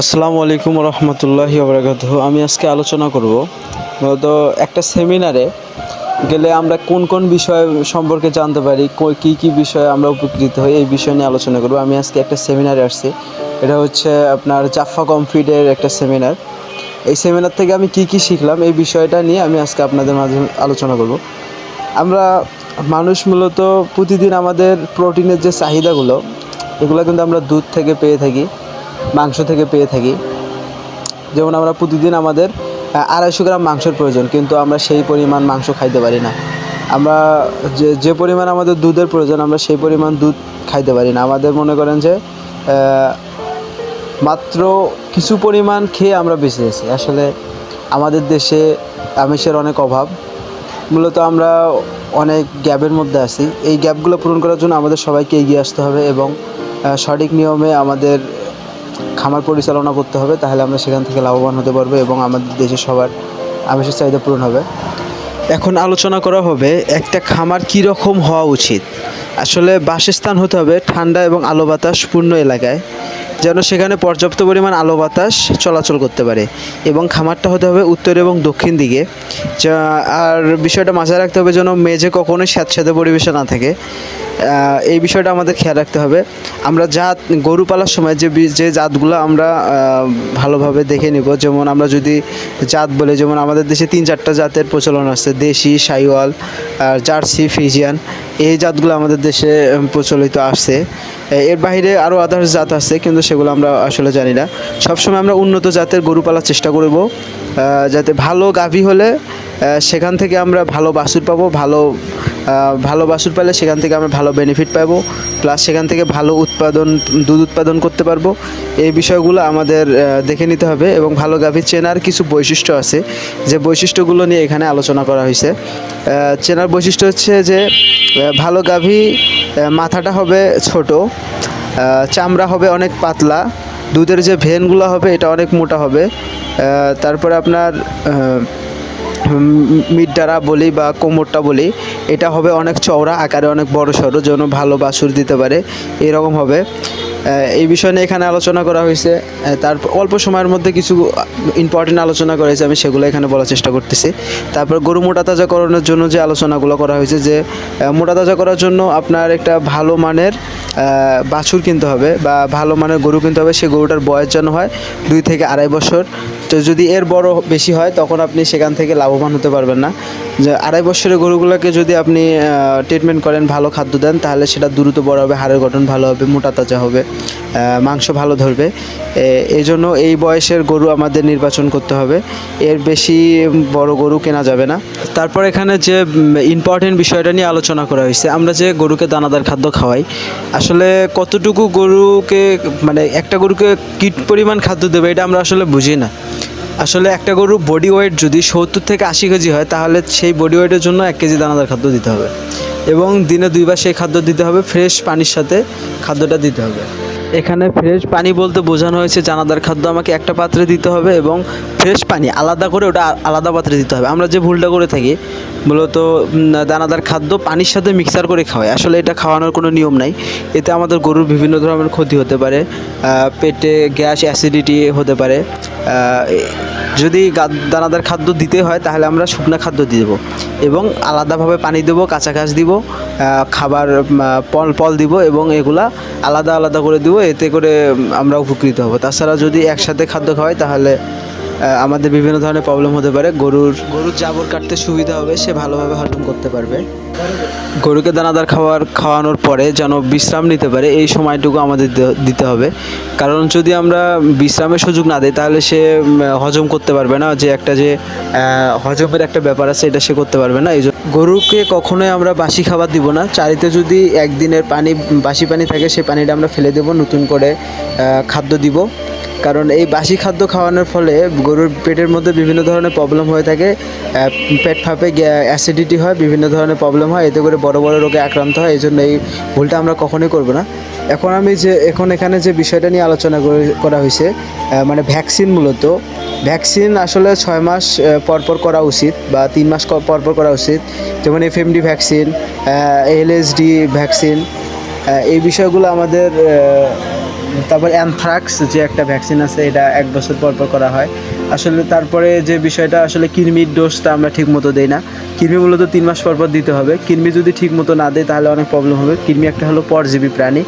আসসালামু আলাইকুম রহমতুল্লাহি ওবরাকাত আমি আজকে আলোচনা করব মূলত একটা সেমিনারে গেলে আমরা কোন কোন বিষয় সম্পর্কে জানতে পারি কি কি বিষয়ে আমরা উপকৃত হই, এই বিষয় নিয়ে আলোচনা করব। আমি আজকে একটা সেমিনারে আসছি। এটা হচ্ছে আপনার জাফা কমফিডের একটা সেমিনার। এই সেমিনার থেকে আমি কি কি শিখলাম, এই বিষয়টা নিয়ে আমি আজকে আপনাদের মাঝে আলোচনা করব। আমরা মানুষ মূলত প্রতিদিন আমাদের প্রোটিনের যে চাহিদাগুলো, এগুলো কিন্তু আমরা দুধ থেকে পেয়ে থাকি। মাংস থেকে পেয়ে থাকি। যেমন আমরা প্রতিদিন আমাদের আড়াইশো গ্রাম মাংসের প্রয়োজন, কিন্তু আমরা সেই পরিমাণ মাংস খাইতে পারি না। আমরা যে যে পরিমাণ আমাদের দুধের প্রয়োজন, আমরা সেই পরিমাণ দুধ খাইতে পারি না। আমাদের মনে করেন যে মাত্র কিছু পরিমাণ খেয়ে আমরা বেঁচে আছি। আসলে আমাদের দেশে আমিষের অনেক অভাব। মূলত আমরা অনেক গ্যাপের মধ্যে আছি। এই গ্যাপগুলো পূরণ করার জন্য আমাদের সবাইকে এগিয়ে আসতে হবে এবং সঠিক নিয়মে আমাদের খামার পরিচালনা করতে হবে, তাহলে আমরা সেখান থেকে লাভবান হতে পারব এবং আমাদের দেশে সবার আমিষের চাহিদা পূরণ হবে। এখন আলোচনা করা হবে একটা খামার কী রকম হওয়া উচিত। আসলে বাসস্থান হতে হবে ঠান্ডা এবং আলো বাতাস পূর্ণ এলাকায়। যেন সেখানে পর্যাপ্ত পরিমাণ আলো বাতাস চলাচল করতে পারে এবং খামারটা হতে হবে উত্তর এবং দক্ষিণ দিকে। আর বিষয়টা মাথায় রাখতে হবে যেন মেঝে কখনোই স্যাঁতস্যাঁতে পরিবেশে না থাকে। এই বিষয়টা আমাদের খেয়াল রাখতে হবে। আমরা জাত গরু পালার সময় যে যে জাতগুলো আমরা ভালোভাবে দেখে নিব। যেমন আমরা যদি জাত বলে, যেমন আমাদের দেশে তিন চারটা জাতের প্রচলন আছে। দেশি, সাইওয়াল জার্সি, ফিজিয়ান। এই জাতগুলো আমাদের দেশে প্রচলিত আসছে এর বাইরে আরও আদার্স জাত আছে, কিন্তু সেগুলো আমরা আসলে জানি না। সবসময় আমরা উন্নত জাতের গরু পালার চেষ্টা করব যাতে ভালো গাভী হলে সেখান থেকে আমরা ভালো বাছুর পাবো, ভালো ভালো বাছুর পেলে সেখান থেকে আমরা ভালো বেনিফিট পাবো প্লাস সেখান থেকে ভালো উৎপাদন, দুধ উৎপাদন করতে পারব। এই বিষয়গুলো আমাদের দেখে নিতে হবে এবং ভালো গাভী চেনার কিছু বৈশিষ্ট্য আছে, যে বৈশিষ্ট্যগুলো নিয়ে এখানে আলোচনা করা হয়েছে। চেনার বৈশিষ্ট্য হচ্ছে যে ভালো গাভী মাথাটা হবে ছোট চামড়া হবে অনেক পাতলা, দুধের যে ভেনগুলো হবে এটা অনেক মোটা হবে তারপরে আপনার মিডডারা বলি বা কোমরটা বলি, এটা হবে অনেক চওড়া, আকারে অনেক বড় সড়ো, যেন ভালো বাছুর দিতে পারে, এরকম হবে। এই বিষয় নিয়ে এখানে আলোচনা করা হয়েছে। তার অল্প সময়ের মধ্যে কিছু ইম্পর্টেন্ট আলোচনা করা হয়েছে, আমি সেগুলো এখানে বলার চেষ্টা করতেছি। তারপর গরু মোটা তাজাকরণের জন্য যে আলোচনাগুলো করা হয়েছে যে মোটা তাজা করার জন্য আপনার একটা ভালো মানের বাছুর কিনতে হবে বা ভালো মানের গরু কিনতে হবে সেই গরুটার বয়স যেন হয় দুই থেকে আড়াই বছর। তো যদি এর বড় বেশি হয়, তখন আপনি সেখান থেকে লাভবান হতে পারবেন না। যে আড়াই বছরের গরুগুলোকে যদি আপনি ট্রিটমেন্ট করেন ভালো খাদ্য দেন, তাহলে সেটা দ্রুত বড় হবে, হাড়ের গঠন ভালো হবে, মোটা তাজা হবে মাংস ভালো ধরবে। এই জন্য এই বয়সের গরু আমাদের নির্বাচন করতে হবে। এর বেশি বড় গরু কেনা যাবে না। তারপর এখানে যে ইম্পর্টেন্ট বিষয়টা নিয়ে আলোচনা করা হয়েছে, আমরা যে গরুকে দানাদার খাদ্য খাওয়াই, আসলে কতটুকু গরুকে মানে একটা গরুকে কীট পরিমাণ খাদ্য দেবে, এটা আমরা আসলে বুঝি না। আসলে একটা গরু বডি ওয়েট যদি সত্তর থেকে আশি কেজি হয়, তাহলে সেই বডি ওয়েটের জন্য এক কেজি দানাদার খাদ্য দিতে হবে। এবং দিনে দুইবার সেই খাদ্য দিতে হবে ফ্রেশ পানির সাথে খাদ্যটা দিতে হবে। এখানে ফ্রেশ পানি বলতে বোঝানো হয়েছে জানাদার খাদ্য আমাকে একটা পাত্রে দিতে হবে এবং ফ্রেশ পানি আলাদা করে ওটা আলাদা পাত্রে দিতে হবে। আমরা যে ভুলটা করে থাকি, মূলত দানাদার খাদ্য পানির সাথে মিক্সার করে খাওয়াই। আসলে এটা খাওয়ানোর কোনো নিয়ম নাই। এতে আমাদের গরুর বিভিন্ন ধরনের ক্ষতি হতে পারে পেটে গ্যাস অ্যাসিডিটি হতে পারে। যদি দানাদার খাদ্য দিতে হয়, তাহলে আমরা শুকনা খাদ্য দিয়ে দেবো এবং আলাদাভাবে পানি দেবো, কাঁচা ঘাস দিব খাবার পল পল দিব এবং এগুলা আলাদা আলাদা করে দিব, এতে করে আমরা উপকৃত হব। তাছাড়া যদি একসাথে খাদ্য খাওয়াই, তাহলে আমাদের বিভিন্ন ধরনের প্রবলেম হতে পারে। গরুর গরুর জাবর কাটতে সুবিধা হবে সে ভালোভাবে হজম করতে পারবে। গরুকে দানাদার খাবার খাওয়ানোর পরে যেন বিশ্রাম নিতে পারে এই সময়টুকু আমাদের দিতে হবে। কারণ যদি আমরা বিশ্রামের সুযোগ না দিই তাহলে সে হজম করতে পারবে না। যে একটা যে হজমের একটা ব্যাপার আছে এটা সে করতে পারবে না। এই জন্য গরুকে কখনোই আমরা বাসি খাবার দিব না। চারিতে যদি একদিনের পানি বাসি পানি থাকে সেই পানিটা আমরা ফেলে দেব নতুন করে খাদ্য দিব। কারণ এই বাসি খাদ্য খাওয়ানোর ফলে গরুর পেটের মধ্যে বিভিন্ন ধরনের প্রবলেম হয়ে থাকে পেট ফাঁপে অ্যাসিডিটি হয়, বিভিন্ন ধরনের প্রবলেম হয়, এতে করে বড় বড় রোগে আক্রান্ত হয় এই জন্য এই ভুলটা আমরা কখনোই করব না। এখন আমি যে, এখন এখানে যে বিষয়টা নিয়ে আলোচনা করে- হয়েছে মানে ভ্যাকসিন মূলত ভ্যাকসিন আসলে ছয় মাস পরপর করা উচিত বা তিন মাস পরপর করা উচিত। যেমন এফএমডি ভ্যাকসিন এলএসডি ভ্যাকসিন এই বিষয়গুলো আমাদের তারপর অ্যানথ্রাক্স যে একটা ভ্যাকসিন আছে, এটা এক বছর পর পর করা হয়। আসলে তারপরে যে বিষয়টা, আসলে কৃমির ডোজটা আমরা ঠিক মতো দিই না। কৃমি মূলত তিন মাস পর পর দিতে হবে। কৃমি যদি ঠিক মতো না দেয়, তাহলে অনেক প্রবলেম হবে। কৃমি একটা হলো পরজীবী প্রাণী।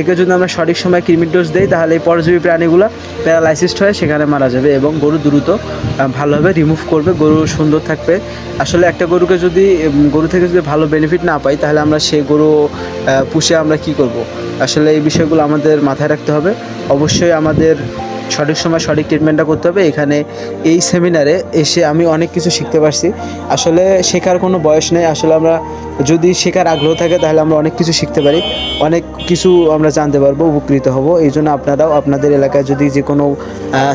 একে যদি আমরা সঠিক সময় কৃমির ডোজ দিই, তাহলে এই পরজীবী প্রাণীগুলো প্যারালাইসিসড হয়ে সেখানে মারা যাবে এবং গরু দ্রুত ভালোভাবে রিমুভ করবে। গরু সুন্দর থাকবে। আসলে একটা গরুকে যদি গরু থেকে যদি ভালো বেনিফিট না পাই, তাহলে আমরা সেই গরু পুষে আমরা কি করব? আসলে এই বিষয়গুলো আমাদের মাথায় রাখতে হবে। অবশ্যই আমাদের সঠিক সময় সঠিক ট্রিটমেন্টটা করতে হবে। এখানে এই সেমিনারে এসে আমি অনেক কিছু শিখতে পারছি। আসলে শেখার কোনো বয়স নেই। আসলে আমরা যদি শেখার আগ্রহ থাকে, তাহলে আমরা অনেক কিছু শিখতে পারি। অনেক কিছু আমরা জানতে পারব, উপকৃত হব। এই জন্য আপনারাও আপনাদের এলাকায় যদি যে কোনো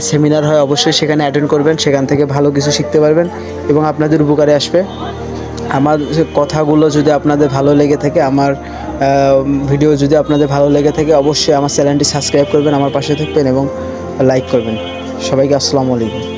সেমিনার হয়, অবশ্যই সেখানে অ্যাটেন্ড করবেন। সেখান থেকে ভালো কিছু শিখতে পারবেন এবং আপনাদের উপকারে আসবে। আমার কথাগুলো যদি আপনাদের ভালো লেগে থাকে, আমার ভিডিও যদি আপনাদের ভালো লেগে থাকে, অবশ্যই আমার চ্যানেলটি সাবস্ক্রাইব করবেন, আমার পাশে থাকবেন এবং লাইক করবেন। সবাইকে আসসালামু আলাইকুম।